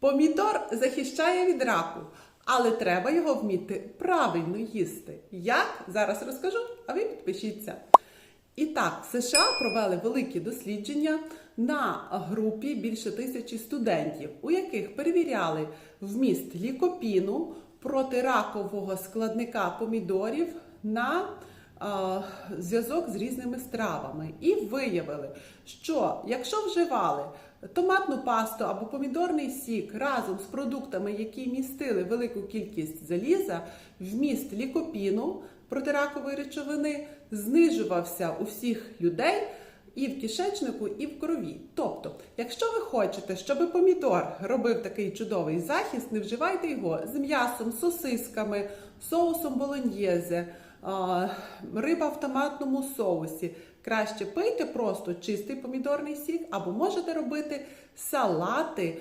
Помідор захищає від раку, але треба його вміти правильно їсти. Як? Зараз розкажу, а ви підпишіться. І так, в США провели великі дослідження на групі більше тисячі студентів, у яких перевіряли вміст лікопіну протиракового складника помідорів на зв'язок з різними стравами. І виявили, що якщо вживали томатну пасту або помідорний сік разом з продуктами, які містили велику кількість заліза, вміст лікопіну протиракової речовини знижувався у всіх людей і в кишечнику, і в крові. Тобто, якщо ви хочете, щоб помідор робив такий чудовий захист, не вживайте його з м'ясом, сосисками, соусом болоньєзе, риба в томатному соусі. Краще пийте просто чистий помідорний сік, або можете робити салати